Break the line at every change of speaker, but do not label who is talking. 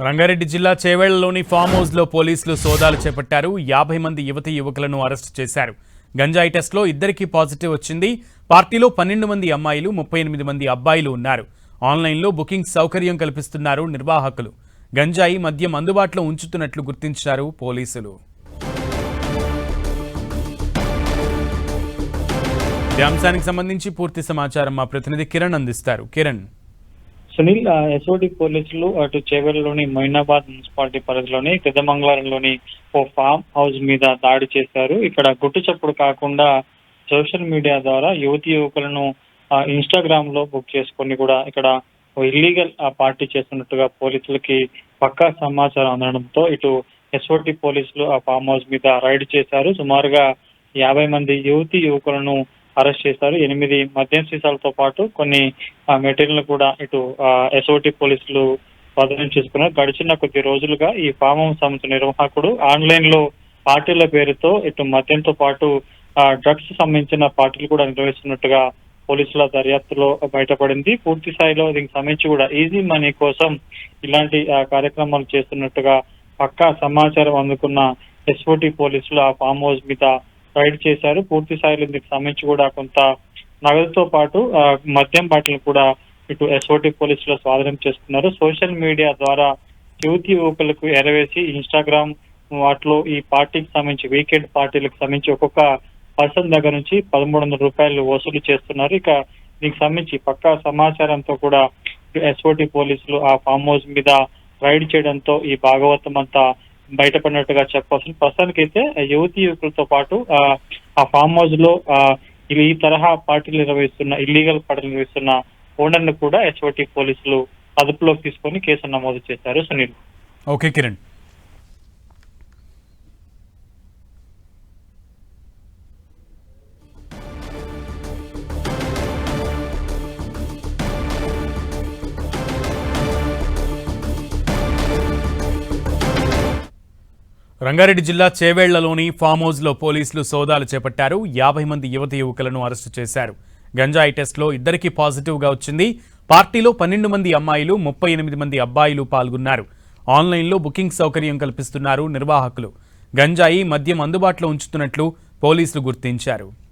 రంగారెడ్డి జిల్లా చేవేళ్ళలోని ఫామ్ హౌస్లో పోలీసులు సోదాలు చేపట్టారు. యాభై మంది యువతి యువకులను అరెస్టు చేశారు. గంజాయి టెస్ట్లో ఇద్దరికి పాజిటివ్ వచ్చింది. పార్టీలో పన్నెండు మంది అమ్మాయిలు ముప్పై ఎనిమిది మంది అబ్బాయిలు ఉన్నారు. ఆన్లైన్లో బుకింగ్ సౌకర్యం కల్పిస్తున్నారు నిర్వాహకులు. గంజాయి మద్యం అందుబాటులో ఉంచుతున్నట్లు గుర్తించారు పోలీసులు. ఈ అంశానికి సంబంధించి పూర్తి సమాచారం మా ప్రతినిధి కిరణ్ అందిస్తారు. కిరణ్.
సునీల్ ఎస్ఓడి పోలీసులు అటు చేవెళ్ళలోని మొయినాబాద్ మున్సిపాలిటీ పరిధిలోని పెద్దమంగళారంలోని ఓ ఫామ్ హౌస్ మీద దాడి చేశారు. ఇక్కడ గుట్టు చప్పుడు కాకుండా సోషల్ మీడియా ద్వారా యువతి యువకులను ఇన్స్టాగ్రామ్లో బుక్ చేసుకొని కూడా ఇక్కడ ఇల్లీగల్ పార్టీ చేస్తున్నట్టుగా పోలీసులకి పక్కా సమాచారం అందడంతో ఇటు ఎస్ఓటి పోలీసులు ఆ ఫామ్ హౌస్ మీద రైడ్ చేశారు. సుమారుగా యాభై మంది యువతి యువకులను అరెస్ట్ చేశారు. ఎనిమిది మద్యం సీసాలతో పాటు కొన్ని మెటీరియల్ కూడా ఇటు ఎస్ఓటి పోలీసులు స్వాధీనం చేసుకున్నారు. గడిచిన కొద్ది రోజులుగా ఈ ఫామ్ హౌస్ సంస్థ నిర్వాహకుడు ఆన్లైన్లో పార్టీల పేరుతో ఇటు మద్యంతో పాటు డ్రగ్స్ సంబంధించిన పార్టీలు కూడా నిర్వహిస్తున్నట్టుగా పోలీసుల దర్యాప్తులో బయటపడింది. పూర్తి స్థాయిలో దీనికి సంబంధించి కూడా ఈజీ మనీ కోసం ఇలాంటి ఆ, కార్యక్రమాలు చేస్తున్నట్టుగా పక్కా సమాచారం అందుకున్న ఎస్ఓటి పోలీసులు ఆ ఫామ్ హౌస్ మీద రైడ్ చేశారు. పూర్తి స్థాయిలో దీనికి సంబంధించి కూడా కొంత నగదుతో పాటు మద్యం బాటిల్ కూడా ఇటు ఎస్ఓటి పోలీసులు స్వాధీనం చేసుకున్నారు. సోషల్ మీడియా ద్వారా యువతి యువకులకు ఎరవేసి ఇన్స్టాగ్రామ్ వాటిలో ఈ పార్టీకి సంబంధించి వీకెండ్ పార్టీలకు సంబంధించి ఒక్కొక్క పర్సన్ దగ్గర నుంచి పదమూడు వందల రూపాయలు వసూలు చేస్తున్నారు. ఇక దీనికి సంబంధించి పక్కా సమాచారంతో కూడా ఎస్ఓటి పోలీసులు ఆ ఫామ్ హౌస్ మీద రైడ్ చేయడంతో ఈ భాగవతం అంతా బయటపడినట్టుగా చెప్పవచ్చు. ప్రస్తుతానికి అయితే యువతి యువకులతో పాటు ఆ, ఫామ్ హౌస్లో ఈ తరహా పార్టీలు నిర్వహిస్తున్న ఇల్లీగల్ పార్టీలు నిర్వహిస్తున్న ఓనర్ని కూడా హెచ్ఓటి పోలీసులు అదుపులోకి తీసుకొని కేసు నమోదు చేశారు సునీల్.
ఓకే కిరణ్. రంగారెడ్డి జిల్లా చేవేళ్ళలోని ఫామ్ హౌస్లో పోలీసులు సోదాలు చేపట్టారు. యాభై మంది యువతి యువకులను అరెస్టు చేశారు. గంజాయి టెస్ట్లో ఇద్దరికి పాజిటివ్గా వచ్చింది. పార్టీలో పన్నెండు మంది అమ్మాయిలు ముప్పై ఎనిమిది మంది అబ్బాయిలు పాల్గొన్నారు. ఆన్లైన్లో బుకింగ్ సౌకర్యం కల్పిస్తున్నారు నిర్వాహకులు. గంజాయి మద్యం అందుబాటులో ఉంచుతున్నట్లు పోలీసులు గుర్తించారు.